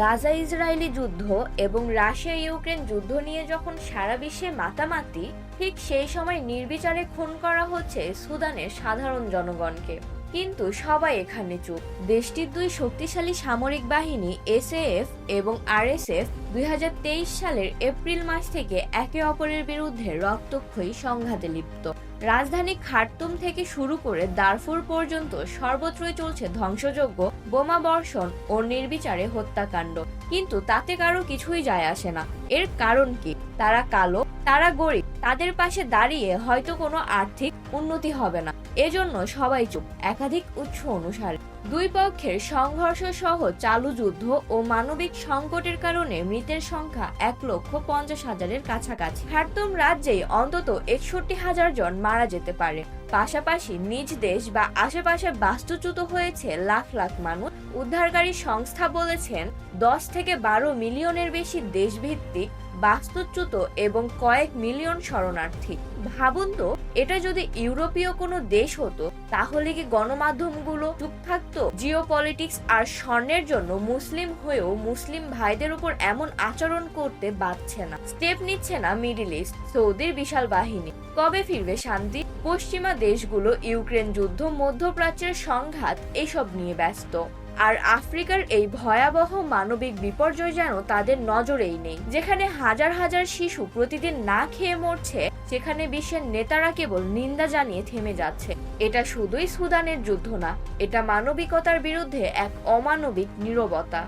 Gaza Israeli যুদ্ধ এবং Russia Ukraine যুদ্ধ নিয়ে যখন সারা বিশ্বে মাতামাতি, ঠিক সেই সময় নির্বিচারে খুন করা হচ্ছে সুদানের সাধারণ জনগণকে। কিন্তু সবাই এখানে চুপ। দেশটির দুই শক্তিশালী সামরিক বাহিনী, এসএএফ এবং আরএসএফ, দুই হাজার তেইশ সালের এপ্রিল মাস থেকে একে অপরের বিরুদ্ধে রক্তক্ষয়ী সংঘাতে লিপ্ত। রাজধানী খার্তুম থেকে শুরু করে দারফুর পর্যন্ত সর্বত্রই চলছে ধ্বংসযজ্ঞ, বোমা বর্ষণ ও নির্বিচারে হত্যাকাণ্ড। কিন্তু তাতে কারও কিছুই যায় আসে না। এর কারণ কি? তারা কালো, তারা গরিব, তাদের পাশে দাঁড়িয়ে হয়তো কোনো আর্থিক উন্নতি হবে না। এজন্য সবাই চুপ। একাধিক উৎস অনুসারে দুই পক্ষের সংঘর্ষ সহ চালু যুদ্ধ ও মানবিক সংকটের কারণে মৃতের সংখ্যা এক লক্ষ পঞ্চাশ হাজারের কাছাকাছি। খার্তুম রাজ্যেই অন্তত একষট্টি হাজার জন মারা যেতে পারে। পাশাপাশি নিজ দেশ বা আশেপাশে বাস্তুচ্যুত হয়েছে লাখ লাখ মানুষ। উদ্ধারকারী সংস্থা বলেছেন, দশ থেকে বারো মিলিয়নের বেশি দেশভিত্তিক বাস্তুচ্যুত এবং কয়েক মিলিয়ন শরণার্থী। ভাবুন তো, এটা যদি ইউরোপীয় কোনো দেশ হতো, তাহলে কি গণমাধ্যমগুলো চুপ থাকতো? জিও পলিটিক্স আর স্বর্ণের জন্য মুসলিম হয়েও মুসলিম ভাইদের উপর এমন আচরণ করতে বাধ্ছে না। স্টেপ নিচ্ছে না মিডিল ইস্ট, সৌদির বিশাল বাহিনী। কবে ফিরবে শান্তি? পশ্চিমা দেশগুলো ইউক্রেন যুদ্ধ, মধ্যপ্রাচ্যের সংঘাত, এসব নিয়ে ব্যস্ত। আর আফ্রিকার এই ভয়াবহ মানবিক বিপর্যয় যেন তাদের নজরেই নেই। যেখানে হাজার হাজার শিশু প্রতিদিন না খেয়ে মরছে, সেখানে বিশ্বের নেতারা কেবল নিন্দা জানিয়ে থেমে যাচ্ছে। এটা শুধুই সুদানের যুদ্ধ না, এটা মানবিকতার বিরুদ্ধে এক অমানবিক নীরবতা।